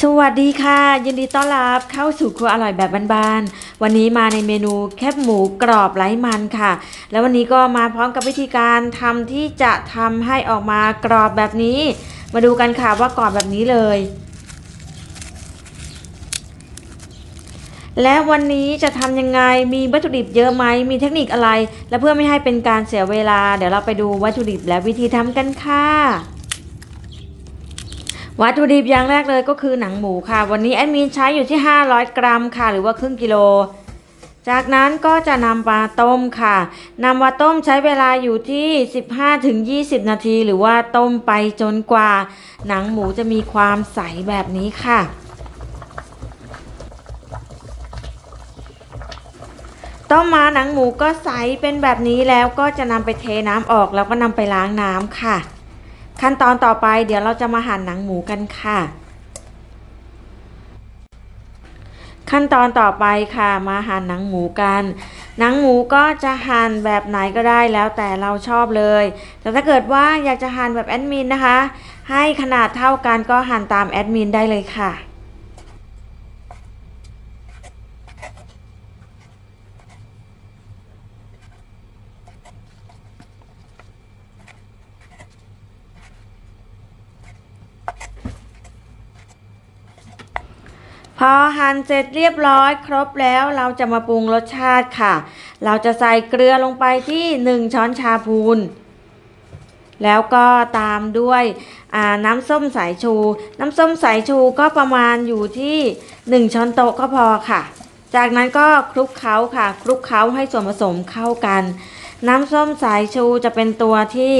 สวัสดีค่ะ ยินดีต้อนรับเข้าสู่ครัวอร่อยแบบบ้านๆวันนี้มาในเมนูแคบหมูกรอบไร้มันค่ะ แล้ววันนี้ก็มาพร้อมกับวิธีการทำที่จะทำให้ออกมากรอบแบบนี้ มาดูกันค่ะว่ากรอบแบบนี้เลย และวันนี้จะทำยังไงมีวัตถุดิบเยอะไหมมีเทคนิคอะไร และเพื่อไม่ให้เป็นการเสียเวลา เดี๋ยวเราไปดูวัตถุดิบและวิธีทำกันค่ะ วัตถุดิบอย่างแรกเลยก็คือหนังหมูค่ะ วันนี้แอดมินใช้อยู่ที่ 500 กรัมค่ะ หรือว่าครึ่งกิโล จากนั้นก็จะนำมาต้มค่ะนำมาต้มใช้เวลาอยู่ที่ 15-20 นาที หรือว่าต้มไปจนกว่า หนังหมูจะมีความใสแบบนี้ค่ะต้มมาหนังหมูก็ใสเป็นแบบนี้แล้วก็จะนำไปเทน้ำออกแล้วก็นำไปล้างน้ำค่ะ ขั้นตอนต่อไปเดี๋ยวเราจะมาหั่นหนังหมูกันค่ะ ขั้นตอนต่อไปค่ะ มาหั่นหนังหมูกัน หนังหมูก็จะหั่นแบบไหนก็ได้แล้วแต่เราชอบเลย แต่ถ้าเกิดว่าอยากจะหั่นแบบแอดมินนะคะ ให้ขนาดเท่ากันก็หั่นตามแอดมินได้เลยค่ะ พอหั่นเสร็จเรียบร้อยครบแล้วเราจะมาปรุงรสชาติค่ะ เราจะใส่เกลือลงไปที่ 1 ช้อนชาพูนแล้วก็ตามด้วยน้ำส้มสายชู น้ำส้มสายชูก็ประมาณอยู่ที่ 1 ช้อนโต๊ะก็พอค่ะ จากนั้นก็คลุกเคล้าค่ะ คลุกเคล้าให้ส่วนผสมเข้ากัน น้ำส้มสายชูจะเป็นตัวที่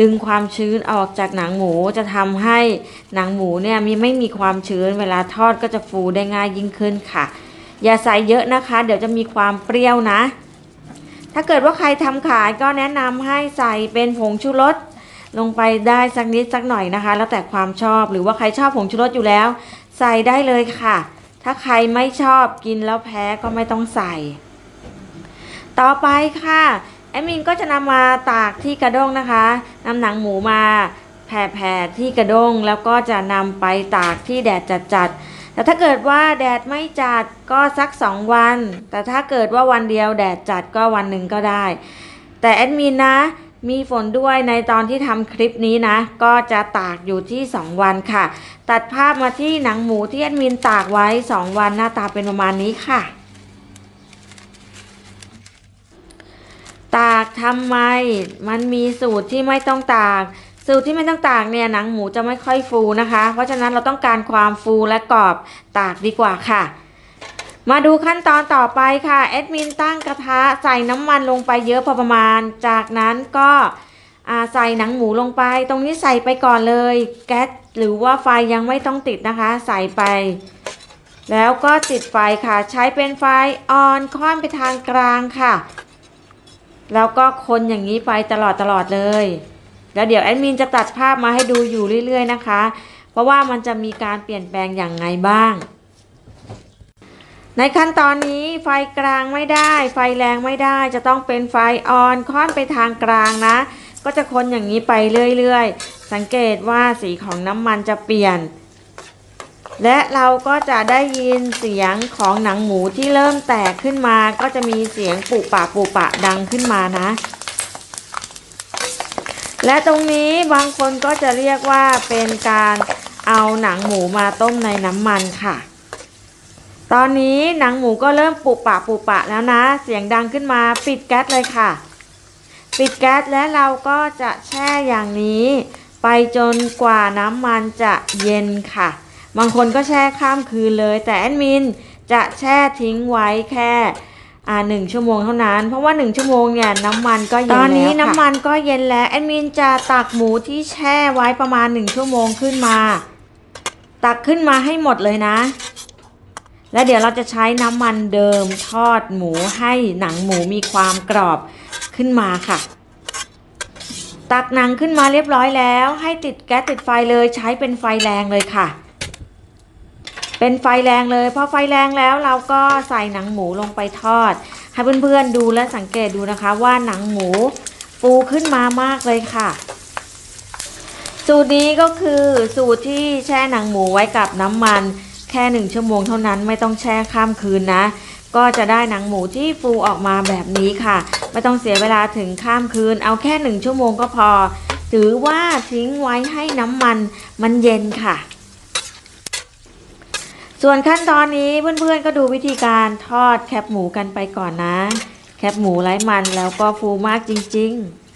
ดึงความชื้นออกจากหนังหมูจะทำให้หนังหมูเนี่ยมีไม่มีความชื้นเวลาทอดก็จะฟูได้ง่ายยิ่งขึ้นค่ะ อย่าใส่เยอะนะคะ เดี๋ยวจะมีความเปรี้ยวนะ ถ้าเกิดว่าใครทำขายก็แนะนำให้ใส่เป็นผงชูรสลงไปได้สักนิดสักหน่อยนะคะ แล้วแต่ความชอบหรือว่าใครชอบผงชูรสอยู่แล้ว ใส่ได้เลยค่ะ ถ้าใครไม่ชอบกินแล้วแพ้ก็ไม่ต้องใส่ ต่อไปค่ะ แอดมินก็จะนำมาตากที่กระด้งนะคะนำหนังหมูมาแผ่ๆที่กระด้งแล้วก็จะนำไปตากที่แดดจัดๆ แต่ถ้าเกิดว่าแดดไม่จัดก็สัก 2 วัน แต่ถ้าเกิดว่าวันเดียวแดดจัดก็วันหนึ่งก็ได้ แต่แอดมินนะ มีฝนด้วยในตอนที่ทำคลิปนี้นะ ก็จะตากอยู่ที่ 2 วันค่ะ ตัดภาพมาที่หนังหมูที่แอดมินตากไว้ 2 วันหน้าตาเป็นประมาณนี้ค่ะ ตากทำไม มันมีสูตรที่ไม่ต้องตาก สูตรที่ไม่ต้องตากเนี่ยหนังหมูจะไม่ค่อยฟูนะคะ เพราะฉะนั้นเราต้องการความฟูและกรอบตากดีกว่าค่ะ มาดูขั้นตอนต่อไปค่ะแอดมินตั้งกระทะใส่น้ำมันลงไปเยอะพอประมาณ จากนั้นก็ใส่หนังหมูลงไป ตรงนี้ใส่ไปก่อนเลย แก๊สหรือว่าไฟยังไม่ต้องติดนะคะ ใส่ไป แล้วก็ติดไฟค่ะ ใช้เป็นไฟออนค่อนไปทางกลางค่ะ แล้วก็คนอย่างนี้ไปตลอดตลอดเลย แล้วเดี๋ยวแอดมินจะตัดภาพมาให้ดูอยู่เรื่อย ๆ นะคะ เพราะว่ามันจะมีการเปลี่ยนแปลงอย่างไงบ้าง ในขั้นตอนนี้ไฟกลางไม่ได้ ไฟแรงไม่ได้ จะต้องเป็นไฟออนค่อนไปทางกลางนะ ก็จะคนอย่างนี้ไปเรื่อย ๆ สังเกตว่าสีของน้ำมันจะเปลี่ยน และเราก็จะได้ยินเสียงของหนังหมูที่เริ่มแตกขึ้นมา ก็จะมีเสียงปุปะปุปะดังขึ้นมานะ และตรงนี้บางคนก็จะเรียกว่าเป็นการเอาหนังหมูมาต้มในน้ำมันค่ะ ตอนนี้หนังหมูก็เริ่มปุปะปุปะแล้วนะ เสียงดังขึ้นมาปิดแก๊สเลยค่ะ ปิดแก๊สและเราก็จะแช่อย่างนี้ ไปจนกว่าน้ำมันจะเย็นค่ะ บางคนก็แช่ข้ามคืนเลย แต่แอดมินจะแช่ทิ้งไว้แค่อ่าหนึ่งชั่วโมงเท่านั้น เพราะว่าหนึ่งชั่วโมงเนี่ยน้ำมันก็เย็นแล้วตอนนี้น้ำมันก็เย็นแล้วแอดมินจะตักหมูที่แช่ไว้ประมาณหนึ่งชั่วโมงขึ้นมา ตักขึ้นมาให้หมดเลยนะ และเดี๋ยวเราจะใช้น้ำมันเดิมทอดหมูให้หนังหมูมีความกรอบขึ้นมาค่ะ ตักหนังขึ้นมาเรียบร้อยแล้ว ให้ติดแก๊สติดไฟเลยใช้เป็นไฟแรงเลยค่ะ เป็นไฟแรงเลยพอไฟแรงแล้วเราก็ใส่หนังหมูลงไปทอด ให้เพื่อนๆดูและสังเกตดูนะคะว่าหนังหมูฟูขึ้นมามากเลยค่ะ สูตรนี้ก็คือสูตรที่แช่หนังหมูไว้กับน้ำมัน แค่หนึ่งชั่วโมงเท่านั้นไม่ต้องแช่ข้ามคืนนะ ก็จะได้หนังหมูที่ฟูออกมาแบบนี้ค่ะ ไม่ต้องเสียเวลาถึงข้ามคืน เอาแค่หนึ่งชั่วโมงก็พอ ถือว่าทิ้งไว้ให้น้ำมันมันเย็นค่ะ ส่วนขั้นตอนนี้เพื่อนๆก็ดูวิธีการทอดแคบหมูกันไปก่อนนะ แคบหมูไร้มันแล้วก็ฟูมากจริง ๆ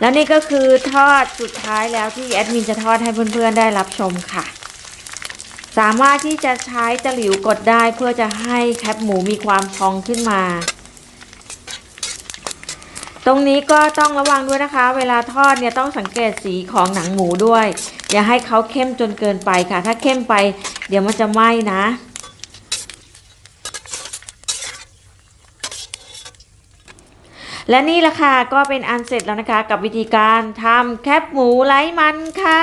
แล้วนี่ก็คือทอดสุดท้ายแล้วที่แอดมินจะทอดให้เพื่อนๆได้รับชมค่ะ สามารถที่จะใช้ตะหลิวกดได้เพื่อจะให้แคปหมูมีความพองขึ้นมา ตรงนี้ก็ต้องระวังด้วยนะคะ เวลาทอดเนี่ยต้องสังเกตสีของหนังหมูด้วย อย่าให้เขาเข้มจนเกินไปค่ะ ถ้าเข้มไป เดี๋ยวมันจะไหม้นะและนี่ละค่ะก็เป็นอันเสร็จแล้วนะคะ กับวิธีการทำแคบหมูไร้มันค่ะ